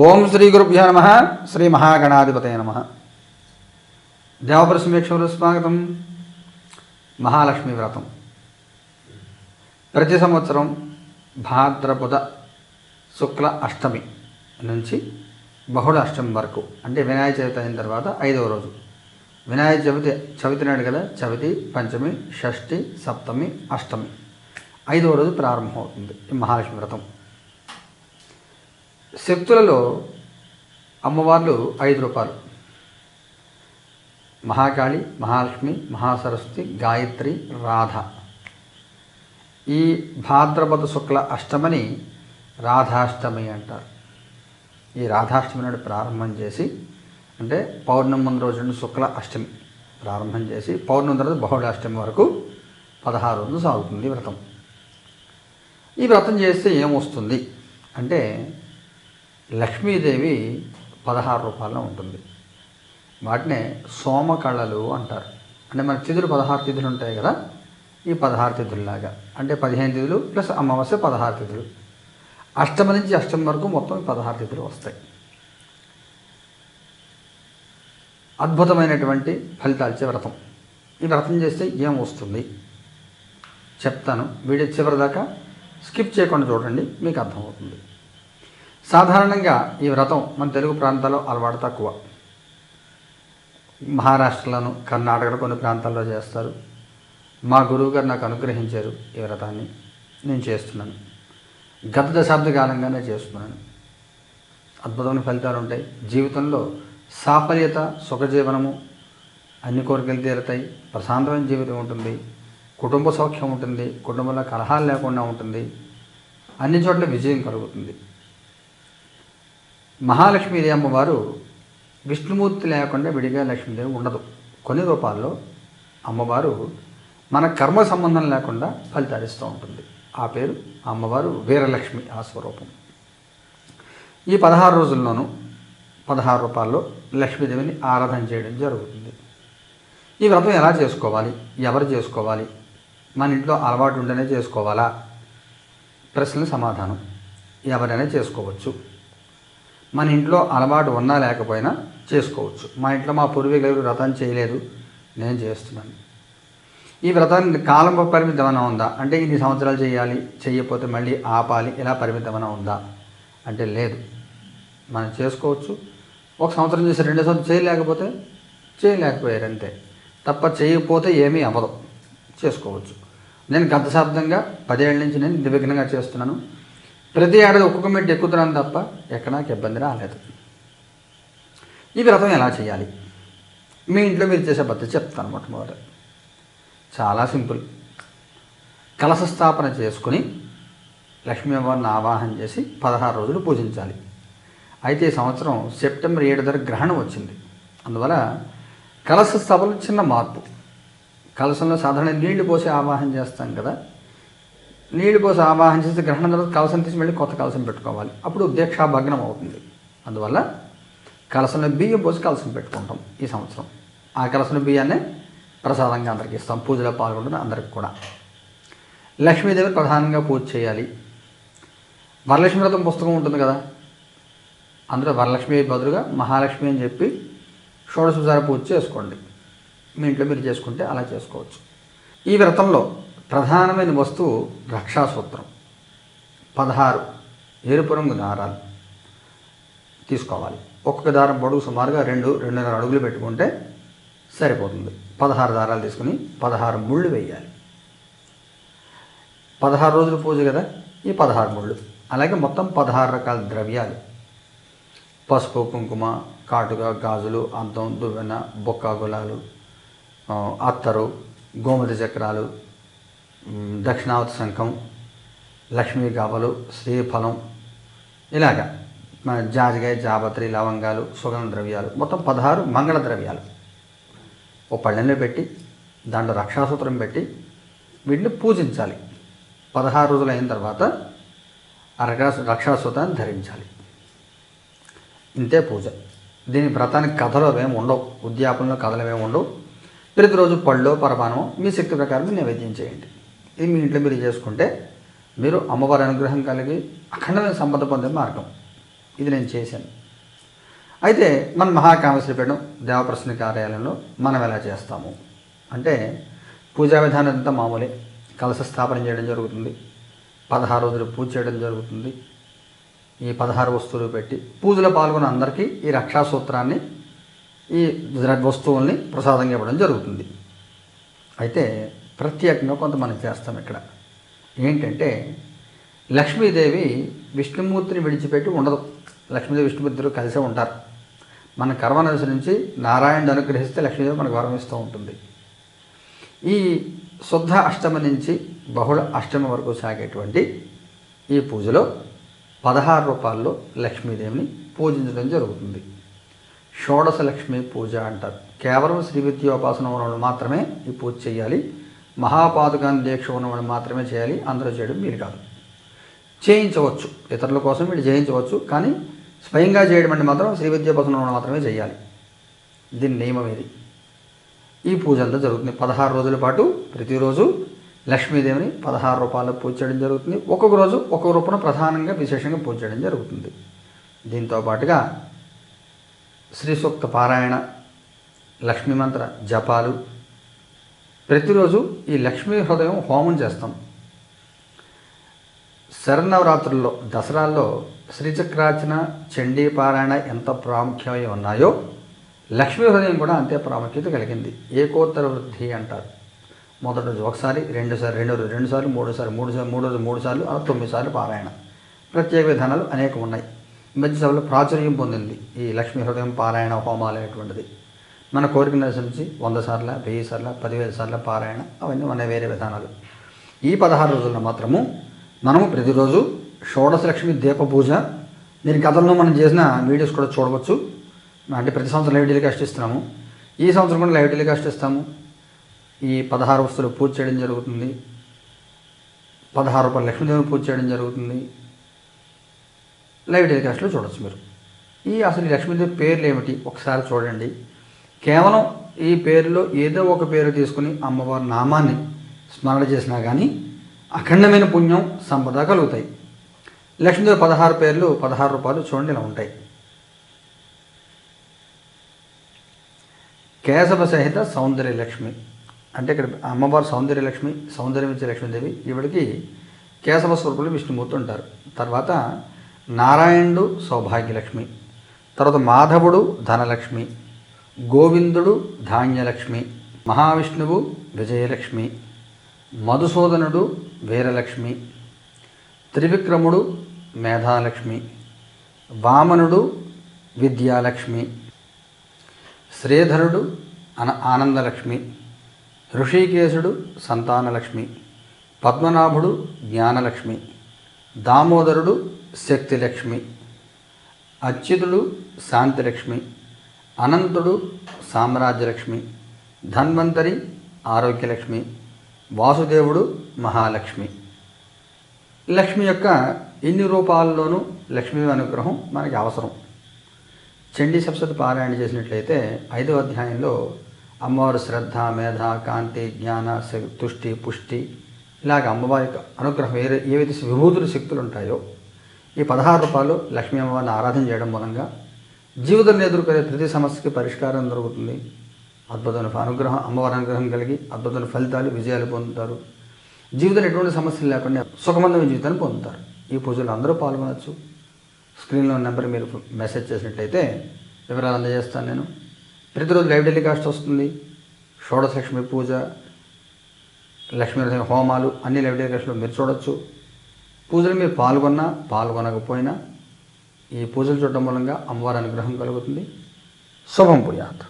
ఓం శ్రీ గురుభ్యో నమ. శ్రీ మహాగణాధిపతయ నమ. దేవపర సమీక్షలు స్వాగతం. మహాలక్ష్మి వ్రతం. ప్రతి సంవత్సరం భాద్రపద శుక్ల అష్టమి నుంచి బహుళ అష్టమి వరకు అంటే వినాయక చవితి అయిన తర్వాత ఐదవ రోజు. వినాయక చవితి చవితి నాడు కదా చవితి పంచమి షష్ఠి సప్తమి అష్టమి. ఐదవ రోజు ప్రారంభమవుతుంది మహాలక్ష్మి వ్రతం. శక్తులలో అమ్మవార్లు ఐదు రూపాయలు మహాకాళి మహాలక్ష్మి మహాసరస్వతి గాయత్రి రాధ. ఈ భాద్రపద శుక్ల అష్టమిని రాధాష్టమి అంటారు. ఈ రాధాష్టమి నాడు ప్రారంభం చేసి అంటే పౌర్ణమి రోజు నుండి శుక్ల అష్టమి ప్రారంభం చేసి పౌర్ణమి తర్వాత బహుళాష్టమి వరకు పదహారు రోజులు సాగుతుంది వ్రతం. ఈ వ్రతం చేస్తే ఏమొస్తుంది? అంటే లక్ష్మీదేవి పదహారు రూపాయల్లో ఉంటుంది. వాటినే సోమకళలు అంటారు. అంటే మన తిథులు పదహారు తిథులు ఉంటాయి కదా ఈ పదహారు తిథుల్లాగా. అంటే పదిహేను తిథులు ప్లస్ అమావాస్య పదహారు తిథులు. అష్టమి నుంచి అష్టమి వరకు మొత్తం పదహారు తిథులు వస్తాయి. అద్భుతమైనటువంటి ఫలితాల్చే వ్రతం. ఈ వ్రతం చేస్తే ఏం వస్తుంది? చెప్తాను. వీడియో చివరి దాకా స్కిప్ చేయకుండా చూడండి మీకు అర్థమవుతుంది. సాధారణంగా ఈ వ్రతం మన తెలుగు ప్రాంతాల్లో అలవాటు తక్కువ. మహారాష్ట్రలోను కర్ణాటకలో కొన్ని ప్రాంతాల్లో చేస్తారు. మా గురువు గారు నాకు అనుగ్రహించారు ఈ వ్రతాన్ని. నేను చేస్తున్నాను. గత దశాబ్ద కాలంగానే చేస్తున్నాను. అద్భుతమైన ఫలితాలు ఉంటాయి. జీవితంలో సాఫల్యత సుఖజీవనము అన్ని కోరికలు తీరుతాయి. ప్రశాంతమైన జీవితం ఉంటుంది. కుటుంబ సౌఖ్యం ఉంటుంది. కుటుంబంలో కలహాలు లేకుండా ఉంటుంది. అన్ని చోట్ల విజయం కలుగుతుంది. మహాలక్ష్మీదేవి అమ్మవారు విష్ణుమూర్తి లేకుండా విడిగా లక్ష్మీదేవి ఉండదు. కొన్ని రూపాల్లో అమ్మవారు మన కర్మ సంబంధం లేకుండా ఫలితాలిస్తూ ఉంటుంది. ఆ పేరు అమ్మవారు వీరలక్ష్మి ఆ స్వరూపం. ఈ పదహారు రోజుల్లోనూ పదహారు రూపాల్లో లక్ష్మీదేవిని ఆరాధన చేయడం జరుగుతుంది. ఈ వ్రతం ఎలా చేసుకోవాలి? ఎవరు చేసుకోవాలి? మన ఇంట్లో అలవాటు ఉండనే చేసుకోవాలా? ప్రశ్నల సమాధానం. ఎవరైనా చేసుకోవచ్చు. మన ఇంట్లో అలవాటు ఉన్నా లేకపోయినా చేసుకోవచ్చు. మా ఇంట్లో మా పూర్వీకులు ఎవరు వ్రతం చేయలేదు. నేను చేస్తున్నాను. ఈ వ్రతాన్ని కాలం పరిమితం ఏమైనా ఉందా? అంటే ఇన్ని సంవత్సరాలు చేయాలి చేయకపోతే మళ్ళీ ఆపాలి ఇలా పరిమితమైనా ఉందా? అంటే లేదు. మనం చేసుకోవచ్చు. ఒక సంవత్సరం చేసి రెండు సంవత్సరం చేయలేకపోతే చేయలేకపోయారు అంతే. తప్ప చేయకపోతే ఏమీ అవ్వదు. చేసుకోవచ్చు. నేను గత శాబ్దంగా పదేళ్ళ నుంచి నేను నిర్విఘ్నంగా చేస్తున్నాను. ప్రతి ఏడాది ఒక్కొక్క మెట్టు ఎక్కుతున్నాను తప్ప ఎక్కడ నాకు ఇబ్బంది రాలేదు. ఈ వ్రతం ఎలా చేయాలి? మీ ఇంట్లో మీరు చేసే పద్ధతి చెప్తాను మొట్టమొదటి. చాలా సింపుల్. కలశ స్థాపన చేసుకుని లక్ష్మీ అమ్మవారిని ఆవాహన చేసి పదహారు రోజులు పూజించాలి. అయితే ఈ సంవత్సరం సెప్టెంబర్ ఏడు ధర గ్రహణం వచ్చింది. అందువల్ల కలశ స్థాపన చిన్న మార్పు. కలశంలో సాధారణ నీళ్ళు పోసి ఆవాహన చేస్తాం కదా? నీళ్ళు పోసి ఆవాహన చేసి గ్రహణం తర్వాత కలసం తీసి మళ్ళీ కొత్త కలసం పెట్టుకోవాలి. అప్పుడు దీక్షా భగ్నం అవుతుంది. అందువల్ల కలసంలో బియ్యం పోసి కలసం పెట్టుకుంటాం ఈ సంవత్సరం. ఆ కలసంలో బియ్యాన్ని ప్రసాదంగా అందరికి ఇస్తాం. పూజలో పాల్గొంటున్న అందరికి కూడా. లక్ష్మీదేవి ప్రధానంగా పూజ చేయాలి. వరలక్ష్మి వ్రతం పుస్తకం ఉంటుంది కదా? అందులో వరలక్ష్మి బదులుగా మహాలక్ష్మి అని చెప్పి షోడశోపచార పూజ చేసుకోండి మీ ఇంట్లో మీరు చేసుకుంటే అలా చేసుకోవచ్చు. ఈ వ్రతంలో ప్రధానమైన వస్తువు రక్షాసూత్రం. పదహారు. ఎరుపు రంగు దారాలు తీసుకోవాలి. ఒక్కొక్క దారం పొడుగు సుమారుగా రెండు రెండున్నర అడుగులు పెట్టుకుంటే సరిపోతుంది. పదహారు దారాలు తీసుకుని పదహారు ముళ్ళు వేయాలి. పదహారు రోజుల పూజ కదా? ఈ పదహారు ముళ్ళు. అలాగే మొత్తం పదహారు రకాల ద్రవ్యాలు. పసుపు కుంకుమ కాటుక గాజులు అద్దం దువ్వెన బొక్క గులాలు అత్తరు గోమతి చక్రాలు దక్షిణావతి శంఖం లక్ష్మీ గావలు శ్రీఫలం ఇలాగా. మన జాజికాయ జాపత్రి లవంగాలు సుగంధ ద్రవ్యాలు. మొత్తం పదహారు మంగళ ద్రవ్యాలు. ఓ పళ్ళెంలో పెట్టి దాంట్లో రక్షాసూత్రం పెట్టి వీటిని పూజించాలి. పదహారు రోజులు అయిన తర్వాత ఆ రక్షాసూత్రాన్ని ధరించాలి. ఇంతే పూజ. దీని వ్రతానికి కథలు అవేమి ఉండవు. ఉద్యాపనలో కథలు ఏమి ఉండవు. ప్రతిరోజు పళ్ళో పరమాణం మీ శక్తి ప్రకారం నైవేద్యం చేయండి. ఇది మీ ఇంట్లో మీరు చేసుకుంటే మీరు అమ్మవారి అనుగ్రహం కలిగి అఖండమైన సంపద పొందే మార్గం. ఇది నేను చేశాను. అయితే మన మహాకామశ్రీపీఠం దేవప్రసన్న కార్యాలయంలో మనం ఎలా చేస్తాము? అంటే పూజా విధానం అంతా మామూలే. కలశ స్థాపన చేయడం జరుగుతుంది. పదహారు రోజులు పూజ చేయడం జరుగుతుంది. ఈ పదహారు వస్తువులు పెట్టి పూజలో పాల్గొన్న అందరికీ ఈ రక్షా సూత్రాన్ని ఈ వస్తువుల్ని ప్రసాదంగా ఇవ్వడం జరుగుతుంది. అయితే ప్రత్యేకంగా కొంత మనం చేస్తాం ఇక్కడ. ఏంటంటే లక్ష్మీదేవి విష్ణుమూర్తిని విడిచిపెట్టి ఉండదు. లక్ష్మీదేవి విష్ణుమూర్తిలో కలిసే ఉంటారు. మన కర్మను అనుసరించి నారాయణుడు అనుగ్రహిస్తే లక్ష్మీదేవి మనకు గౌరవిస్తూ ఉంటుంది. ఈ శుద్ధ అష్టమి నుంచి బహుళ అష్టమి వరకు సాగేటువంటి ఈ పూజలో పదహారు రూపాల్లో లక్ష్మీదేవిని పూజించడం జరుగుతుంది. షోడశ లక్ష్మి పూజ అంటారు. కేవలం శ్రీ విద్యోపాసన ఉన్నవాళ్ళు మాత్రమే ఈ పూజ చేయాలి. మహాపాదుకాన్ని దీక్ష ఉన్నవాడు మాత్రమే చేయాలి. అందరూ చేయడం వీలు కాదు. చేయించవచ్చు. ఇతరుల కోసం వీళ్ళు చేయించవచ్చు. కానీ స్వయంగా చేయడం అంటే మాత్రం శ్రీ విద్యోపాసన మాత్రమే చేయాలి. దీని నియమం ఇది ఈ పూజ అంతా జరుగుతుంది. పదహారు రోజుల పాటు ప్రతిరోజు లక్ష్మీదేవిని పదహారు రూపాయలు పూజ చేయడం జరుగుతుంది. ఒక్కొక్క రోజు ఒక్కొక్క రూపంలో ప్రధానంగా విశేషంగా పూజ చేయడం జరుగుతుంది. దీంతో పాటుగా శ్రీ సూక్త పారాయణ లక్ష్మీ మంత్ర జపాలు ప్రతిరోజు ఈ లక్ష్మీ హృదయం హోమం చేస్తాం. శరన్నవరాత్రుల్లో దసరాల్లో శ్రీచక్రార్చన చండీ పారాయణ ఎంత ప్రాముఖ్యమై ఉన్నాయో లక్ష్మీ హృదయం కూడా అంతే ప్రాముఖ్యత కలిగింది. ఏకోత్తర వృద్ధి అంటారు. మొదటి రోజు ఒకసారి రెండుసారి రెండు రోజు రెండు సార్లు మూడు సార్లు మూడు మూడు రోజు మూడు సార్లు అలా తొమ్మిది సార్లు పారాయణ. ప్రత్యేక విధానాలు అనేకం ఉన్నాయి మధ్య సభలో ప్రాచుర్యం పొందింది ఈ లక్ష్మీ హృదయం పారాయణ హోమాలు అనేటువంటిది. మన కోరికను అనుసరించి వంద సార్ల వెయ్యి సార్ల పదివేల సార్ల పారాయణ అవన్నీ మన వేరే విధానాలు. ఈ పదహారు రోజుల్లో మాత్రము మనము ప్రతిరోజు షోడశ లక్ష్మి దీప పూజ దీని గతంలో మనం చేసిన వీడియోస్ కూడా చూడవచ్చు. అంటే ప్రతి సంవత్సరం లైవ్ టెలికాస్ట్ ఇస్తున్నాము. ఈ సంవత్సరం కూడా లైవ్ టెలికాస్ట్ ఇస్తాము. ఈ పదహారు వస్తువులు పూజ చేయడం జరుగుతుంది. పదహారు రూపాయల లక్ష్మీదేవిని పూజ చేయడం జరుగుతుంది. లైవ్ టెలికాస్ట్లో చూడొచ్చు మీరు. ఈ అసలు ఈ లక్ష్మీదేవి పేర్లు ఏమిటి? ఒకసారి చూడండి. కేవలం ఈ పేరులో ఏదో ఒక పేరు తీసుకుని అమ్మవారి నామాన్ని స్మరణ చేసినా కానీ అఖండమైన పుణ్యం సంపద కలుగుతాయి. లక్ష్మీదేవి పదహారు పేర్లు పదహారు రూపాయలు చూడండి ఇలా ఉంటాయి. కేశవ సహిత సౌందర్య లక్ష్మి. అంటే ఇక్కడ అమ్మవారు సౌందర్య లక్ష్మి సౌందర్యం ఇచ్చే లక్ష్మీదేవి ఈవిడికి కేశవ స్వరూపులు విష్ణుమూర్తి ఉంటారు. తర్వాత నారాయణుడు సౌభాగ్యలక్ష్మి. తర్వాత మాధవుడు ధనలక్ష్మి. గోవిందుడు ధాన్యలక్ష్మి మహావిష్ణువు విజయలక్ష్మి మధుసూదనుడు వీరలక్ష్మి త్రివిక్రముడు మేధాలక్ష్మి వామనుడు విద్యాలక్ష్మి శ్రీధరుడు అన ఆనందలక్ష్మి ఋషికేశుడు సంతానలక్ష్మి పద్మనాభుడు జ్ఞానలక్ష్మి దామోదరుడు శక్తిలక్ష్మి అచ్యుతుడు శాంతిలక్ష్మి అనంతుడు సామ్రాజ్యలక్ష్మి ధన్వంతరి ఆరోగ్యలక్ష్మి వాసుదేవుడు మహాలక్ష్మి. లక్ష్మి యొక్క ఇన్ని రూపాల్లోనూ లక్ష్మీ అనుగ్రహం మనకి అవసరం. చండీ సప్సతి పారాయణ చేసినట్లయితే ఐదవ అధ్యాయంలో అమ్మవారు శ్రద్ధ మేధ కాంతి జ్ఞాన తుష్టి పుష్టి ఇలాగ అమ్మవారి యొక్క అనుగ్రహం ఏ ఏవైతే విభూతుల శక్తులు ఉంటాయో ఈ పదహారు రూపాయలు లక్ష్మీ అమ్మవారిని ఆరాధన చేయడం మూలంగా జీవితంలో ఎదుర్కొనే ప్రతి సమస్యకి పరిష్కారం దొరుకుతుంది. అద్భుతమైన అనుగ్రహం అమ్మవారి అనుగ్రహం కలిగి అద్భుతమైన ఫలితాలు విజయాలు పొందుతారు. జీవితంలో ఎటువంటి సమస్యలు లేకుండా సుఖమందమైన జీవితాన్ని పొందుతారు. ఈ పూజలు అందరూ పాల్గొనవచ్చు స్క్రీన్లో నెంబర్ మీరు మెసేజ్ చేసినట్టయితే వివరాలు అందజేస్తాను నేను. ప్రతిరోజు లైవ్ టెలికాస్ట్ వస్తుంది. షోడశ లక్ష్మి పూజ లక్ష్మీ హోమాలు అన్ని లైవ్ టెలికాస్ట్లో మీరు చూడొచ్చు. పూజలు మీరు పాల్గొన్నా పాల్గొనకపోయినా ఈ పూజలు చూడడం మూలంగా అమ్మవారి అనుగ్రహం కలుగుతుంది. శుభం పుయాత్